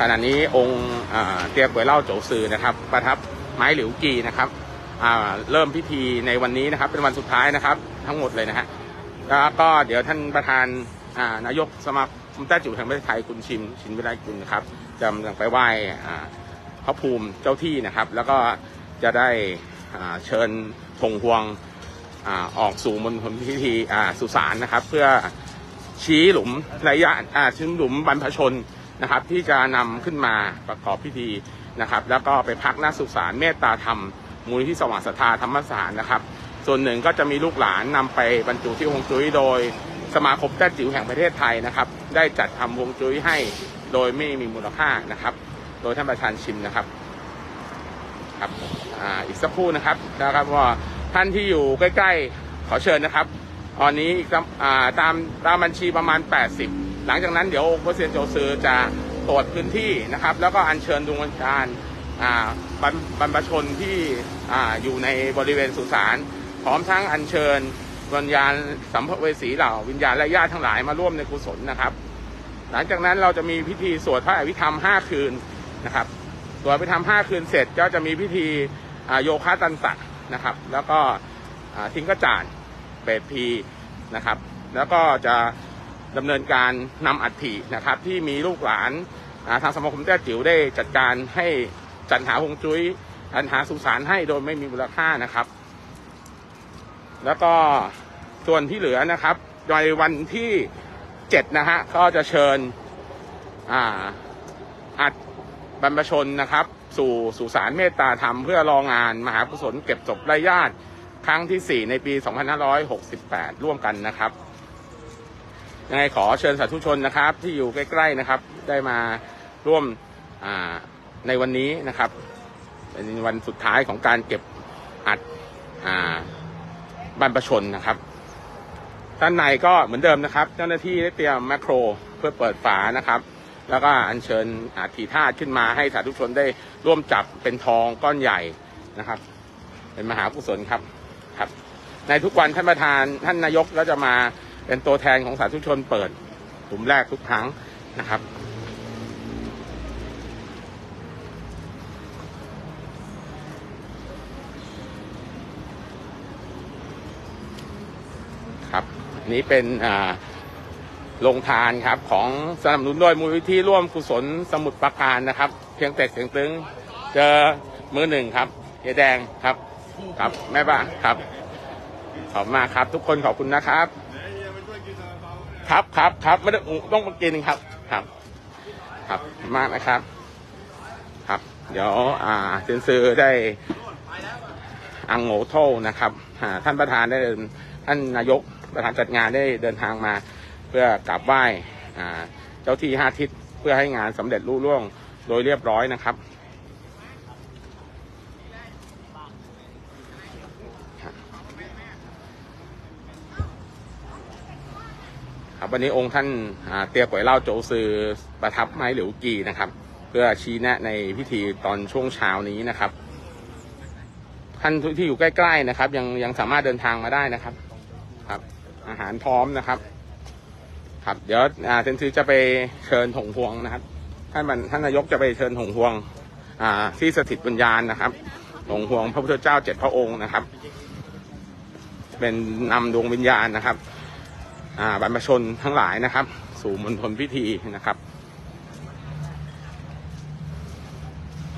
ขณะนี้องค์เตียกวยเล่าโจซือนะครับ ประทับไม้หลิวกีนะครับเริ่มพิธีในวันนี้นะครับ เป็นวันสุดท้ายนะครับ ทั้งหมดเลยนะฮะแล้วก็เดี๋ยวท่านประธานนายกสมาคมแต้จิ๋วแห่งประเทศไทยคุณชิม ชินวิไลกุลนะครับจะกำลังไปไหว้พระภูมิเจ้าที่นะครับ แล้วก็จะได้เชิญธงพวงอออกสู่มณฑลพิธีสุสานนะครับ เพื่อชี้หลุมระยะชี้หลุมบรรพชน นะครับ ที่จะนำขึ้นมาประกอบพิธีนะครับ แล้วก็ไปพักหน้าสุสานเมตตาธรรม มูลที่สว่างศรัทธาธรรมสานนะครับ ส่วนหนึ่งก็จะมีลูกหลานนำไปบรรจุที่ฮวงจุ้ยโดยสมาคมแต้จิ๋วแห่งประเทศไทยนะครับ ได้จัดทำฮวงจุ้ยให้โดยไม่มีมูลค่านะครับ โดยท่านประธานชิมนะครับครับออีกสักครู่นะครับนะครับว่าท่านที่อยู่ใกล้ ๆ ขอเชิญนะครับตอนนี้อีกตามตามบัญชีประมาณ 80 หลังจากนั้นเดี๋ยวพระเซียนโจซือจะตรวจพื้นที่นะครับ แล้วก็อัญเชิญดวงวิญญาณบรรบรรพชนที่ออยู่ในบริเวณสุสานพร้อมทั้งอัญเชิญวิญญาณสัมภเวสีเหล่าวิญญาณและญาติทั้งหลายมาร่วมในกุศลนะครับ หลังจากนั้นเราจะมีพิธีสวดพระอภิธรรม5คืนนะครับสวดไปทำห้าคืนเสร็จก็จะมีพิธีโยคะตันสักนะครับ แล้วก็ทิ้งกระจาดเปรตพีนะครับ แล้วก็จะ ดำเนินการนำอัฐินะครับ ที่มีลูกหลานทางสมาคมแต้จิ๋วได้จัดการให้จัดหาฮวงจุ้ยจัดหาสุสานให้โดยไม่มีมูลค่านะครับ แล้วก็ส่วนที่เหลือนะครับในวันที่เจ็ดนะฮะก็จะเชิญอ่าอัดบรรพชนนะครับ สู่สุสานเมตตาธรรม เพื่อรองานมหากุศลเก็บศพไร้ญาติครั้งที่ 4 ในปี 2568 ร่วมกันนะครับ ยังไงขอเชิญสาธุชนนะครับ ที่อยู่ใกล้ๆนะครับ ได้มาร่วมในวันนี้นะครับเป็นวันสุดท้ายของการเก็บอัดบรรพชนนะครับด้านในก็เหมือนเดิมนะครับ เจ้าหน้าที่ได้เตรียมแมคโครเพื่อเปิดฝานะครับ แล้วก็อัญเชิญอาถีธาตุขึ้นมาให้สาธุชนได้ร่วมจับเป็นทองก้อนใหญ่นะครับ เป็นมหากุศลครับครับ ในทุกวันท่านประธานท่านนายกก็จะมา เป็นตัวแทนของสาธุชนเปิดกลุ่มแรกทุกครั้งนะครับครับนี้เป็นอ่าลงทานครับของสนับสนุนโดยมูลนิธิร่วมกุศลสมุทรปราการนะครับ เพียงแต่เสียงตึงเจอมือหนึ่งครับเยแดงครับ ครับแม่บ้านครับขอบคุณมากครับ ทุกคนขอบคุณนะครับ ครับครับครับไม่ได้ต้องมากินครับ ครับ ครับขอบมากนะครับ ครับ เดี๋ยว อ่าเซนซือได้อังโงโทนะครับท่านประธานได้ท่านนายกประธานจัดงานได้เดินทางมา เพื่อกราบไหว้เจ้าที่ห้าทิศเพื่อให้งานสำเร็จรุ่ร่วงโดยเรียบร้อยนะครับ ครับ วันนี้องค์ท่านาเตียก๋วยเล่าโจซือประทับไม้หลิวกีนะครับ เพื่อชี้แนะในพิธีตอนช่วงเช้านี้นะครับท่านที่อยู่ใกล้ๆนะครับ ยังยังสามารถเดินทางมาได้นะครับ ครับ อาหารพร้อมนะครับ ครับเดี๋ยวอ่าเซนซือจะไปเชิญถงพวงนะครับท่านมันท่านนายกจะไปเชิญถงพวง อ่า ที่สถิตวิญญาณนะครับถงพวงพระพุทธเจ้าเจ็ดพระองค์นะครับ เป็นนำดวงวิญญาณนะครับ บรรพชนทั้งหลายนะครับ สู่มณฑลพิธีนะครับ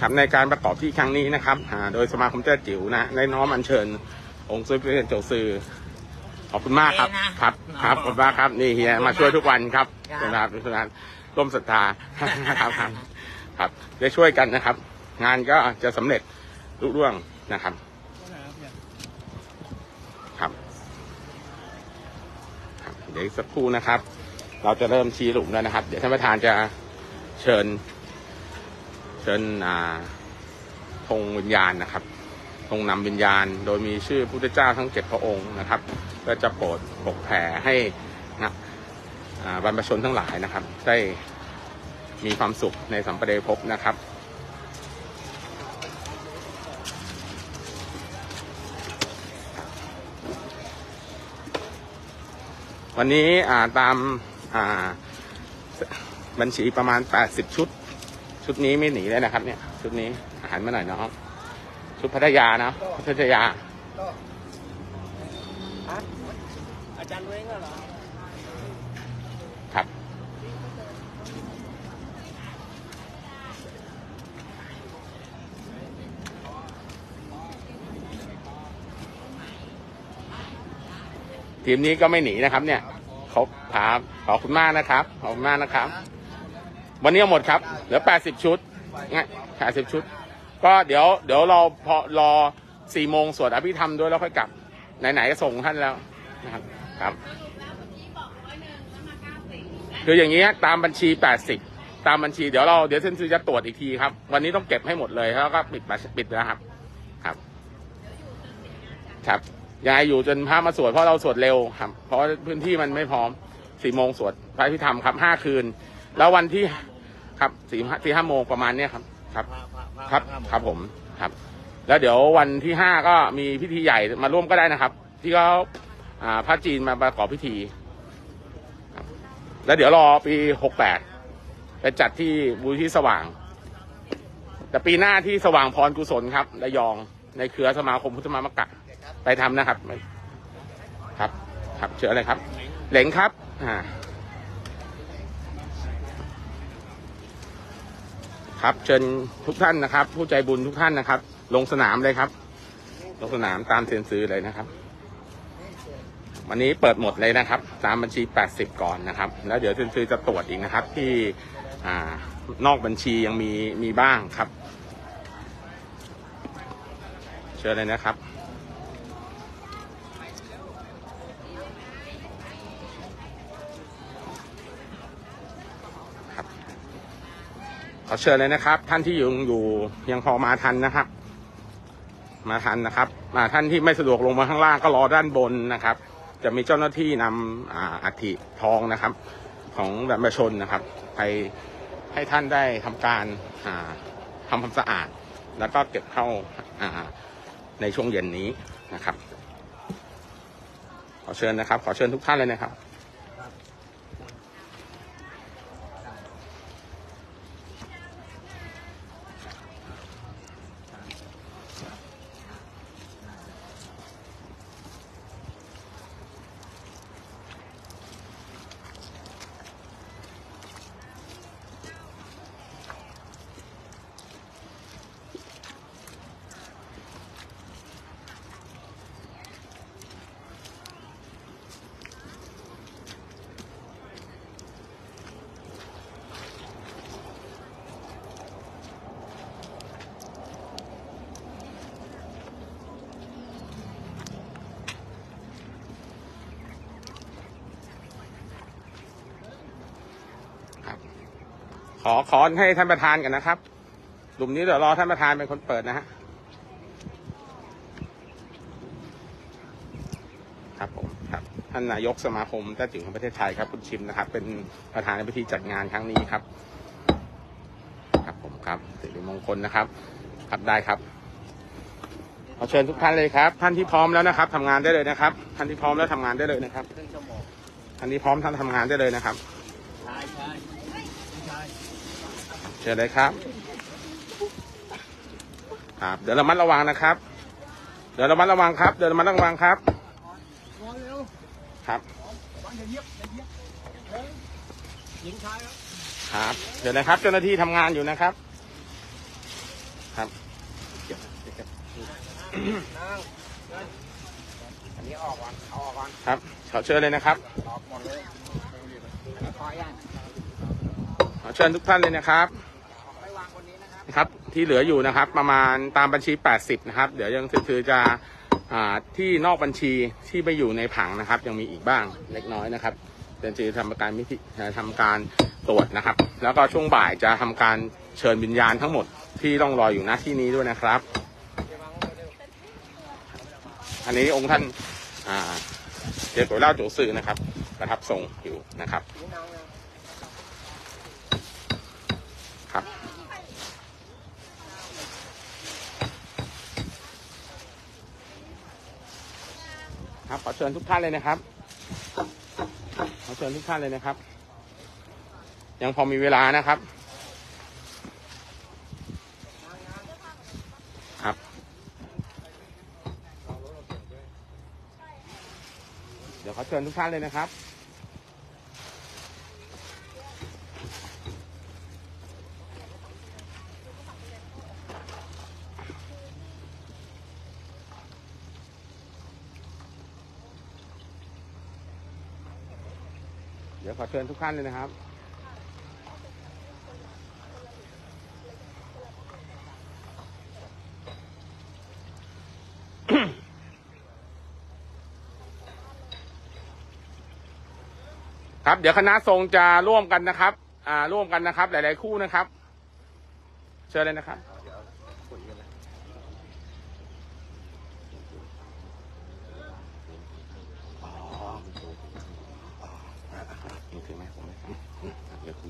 ครับในการประกอบที่ครั้งนี้นะครับอ่าโดยสมาคมเจ้าจิ๋วนะได้น้อมอัญเชิญ องค์ซุปเปอร์เจ้าซือขอบคุณมากครับ ครับ ครับขอบคุณมากครับ นี่เฮียมาช่วยทุกวันครับนะครับทุกท่านร่วมศรัทธาครับครับครับได้ช่วยกันนะครับ งานก็จะสำเร็จรุ่ร่วงนะครับครับครับ เดี๋ยวสักครู่นะครับ เราจะเริ่มชี้หลุมแล้วนะครับ เดี๋ยวท่านประธานจะเชิญ เชิญอ่าธงวิญญาณนะครับธงนำวิญญาณ โดยมีชื่อพุทธเจ้าทั้งเจ็ดพระองค์นะครับก็จะโปรดปกแผ่ให้นะบรรพชนทั้งหลายนะครับ ได้มีความสุขในสัมปเดภพนะครับ วันนี้อ่าตามอ่าบัญชีประมาณแปดสิบชุด ชุดนี้ไม่หนีเลยนะครับ เนี่ย ชุดนี้อาหารมาหน่อยน้องชุดพัทยานะพัทยาอาจารย์เว้งเหรอ ทีมนี้ก็ไม่หนีนะครับ เนี่ยเขาถามขอบคุณมากนะครับขอบคุณมากนะครับ วันนี้หมดครับเหลือแปดสิบชุดง่ายแปดสิบชุด ก็เดี๋ยวเดี๋ยวเรอพอรอสี่โมงสวดอภิธรรมด้วยแล้วค่อยกลับ ไหนๆก็ส่งท่านแล้วนะครับครับ คืออย่างนี้ตามบัญชี80ตามบัญชีเดี๋ยวเราเดี๋ยวเซนซือจะตรวจอีกทีครับ วันนี้ต้องเก็บให้หมดเลยแล้วก็ปิดปิดแล้วครับ ครับ ครับ ยังไงอยู่จนพระมาสวดเพราะเราสวดเร็วครับ เพราะพื้นที่มันไม่พร้อมสี่โมงสวดพระพิธรรมครับห้าคืน แล้ววันที่ครับสี่ห้าสี่ห้าโมงประมาณเนี้ยครับ ครับ ครับครับผมครับ แล้วเดี๋ยววันที่ห้าก็มีพิธีใหญ่มาร่วมก็ได้นะครับ ที่เขาอ่าพระจีนมาประกอบพิธีแล้วเดี๋ยวรอปีหกแปดไปจัดที่บูที่สว่าง แต่ปีหน้าที่สว่างพรกุศลครับระยองในเครือสมาคมพุทธมามกะ ไปทำนะครับ ครับ ครับเชื่ออะไรครับ เหลงครับ อ่า ครับ เชิญทุกท่านนะครับ ผู้ใจบุญทุกท่านนะครับ ลงสนามเลยครับ ลงสนามตามเซ็นซื้อเลยนะครับ วันนี้เปิดหมดเลยนะครับ ตามบัญชี 80 ก่อนนะครับ แล้วเดี๋ยวเซ็นซื้อจะตรวจอีกนะครับ ที่อ่านอกบัญชียังมีมีบ้างครับ เชิญเลยนะครับครับ ขอเชิญเลยนะครับ ท่านที่ยังอยู่ยังพอมาทันนะครับ มาทันนะครับมาท่านที่ไม่สะดวกลงมาข้างล่างก็รอด้านบนนะครับ จะมีเจ้าหน้าที่นำอาอัฐิทองนะครับ ของบรรพชนนะครับ ไปให้ท่านได้ทำการอ่าทำความสะอาด แล้วก็เก็บเข้าอ่าในช่วงเย็นนี้นะครับ ขอเชิญนะครับ ขอเชิญทุกท่านเลยนะครับ ขอขอให้ท่านประธานกันนะครับกลุ่มนี้เดี๋ยวรอท่านประธานเป็นคนเปิดนะฮะครับผมครับท่านนายกสมาคมแต้จิ๋วแห่งประเทศไทยครับ คุณชิมนะครับ เป็นประธานในพิธีจัดงานครั้งนี้ครับ ครับผมครับสิริมงคลนะครับ ครับได้ครับขอเชิญทุกท่านเลยครับ ท่านที่พร้อมแล้วนะครับทำงานได้เลยนะครับ ท่านที่พร้อมแล้วทำงานได้เลยนะครับครึ่งชั่วโมงท่านที่พร้อมท่านทำงานได้เลยนะครับใช่ใช่ เชิญเลยครับครับ เดี๋ยวระมัดระวังนะครับ เดี๋ยวระมัดระวังครับ เดี๋ยวระมัดระวังครับรอเร็วครับวางอย่าเยียบอย่าเยียบเฮ้ยหญิงชายครับครับ เดี๋ยวนะครับ เจ้าหน้าที่ทำงานอยู่นะครับ ครับนั่งอันนี้ออกก่อนเอาออกก่อนครับขอเชิญเลยนะครับ ออกหมดเลยขอยัง ขอเชิญทุกท่านเลยนะครับไม่วางค นะครับ ที่เหลืออยู่นะครับ ประมาณตามบัญชี 80 นะครับ เดี๋ยวยังคือจะที่นอกบัญชีที่ไปอยู่ในผังนะครับ ยังมีอีกบ้างเล็กน้อยนะครับเดี๋ยวจะทำการมิธิทำการตรวจนะครับ แล้วก็ช่วงบ่ายจะทำการเชิญวิญญาณทั้งหมดที่ต้องรออยู่หน้าที่นี้ด้วยนะครับ อันนี้องค์ท่านเจ้าตัวเล่าโจสื่อนะครับ ประทับทรงอยู่นะครับ ครับขอเชิญทุกท่านเลยนะครับขอเชิญทุกท่านเลยนะครับ ยังพอมีเวลานะครับ ครับ เดี๋ยวเขาเชิญทุกท่านเลยนะครับ เดี๋ยวขอเชิญทุกท่านเลยนะครับ ครับ เดี๋ยวคณะทรงจะร่วมกันนะครับ อ่า ร่วมกันนะครับ หลาย ๆ คู่นะครับ เชิญเลยนะครับ โอเคไหมผมไม่ทำเดี๋ยวคุย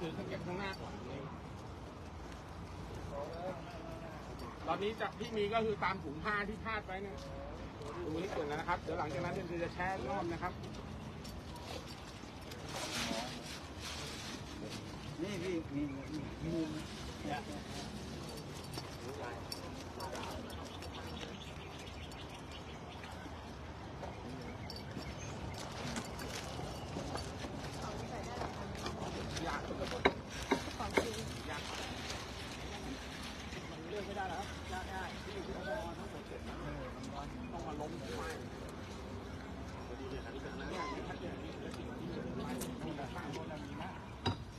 คุณคืนเขาก็บข้างหน้าก่อนตอนนี้จะที่มีก็คือตามถุงผ้าที่คาดไว้นะตรงนี้ส่วนนะครับ เดี๋ยวหลังจากนั้นเดี๋ยวจะแช่รอบนะครับ นี่พี่มีมีมีเนี่ยากสุดเลยยากมันเลือกไม่ได้แล้วยากง่ายที่อยู่ที่ต้องรอทั้งหมดเสร็จต้องมาล้มไม้พอดีเลยครับที่เป็นเรื่องนี้ชัดเจนนี่คือสิ่งที่เกิดขึ้นมาที่เราสร้างคนเรามีมาก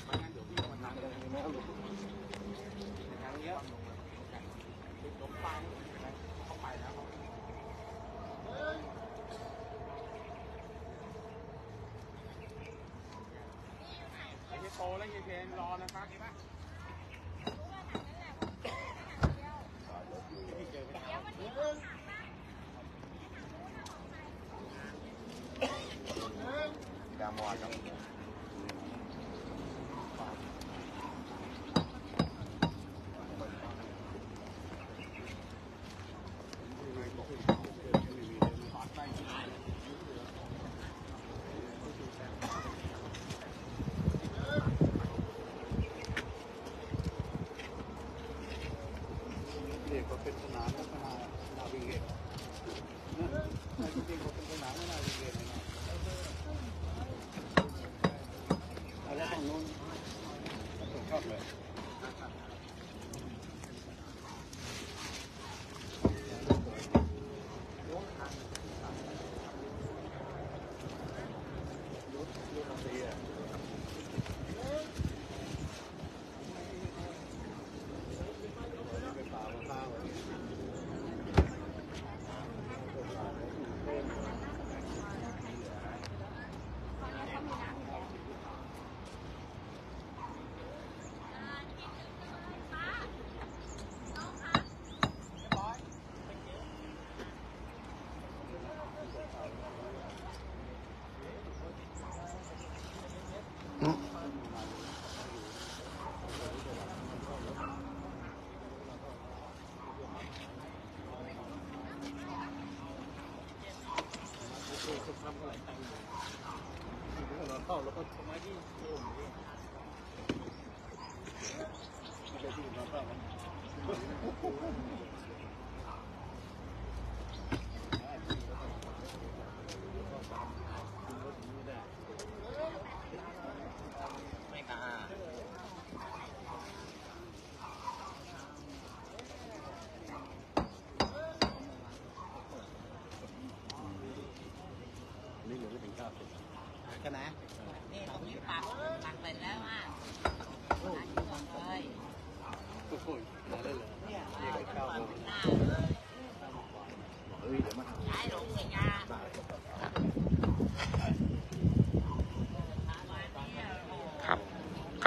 ไม่งั้นเดี๋ยวพี่มันทำอะไรไม่เอาหลุดทางเนี้ยล้มฟังเข้าไปแล้วเขาไอ้โตแล้ Ha, ha, ha.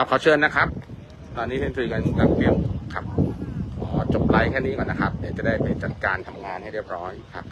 ับขอเชิญนะครับ ตอนนี้เพื่อนคุยกันกำลังเตรียมครับขอจบไลฟ์แค่นี้ก่อนนะครับ เดี๋ยวจะได้ไปจัดการทำงานให้เรียบร้อยครับ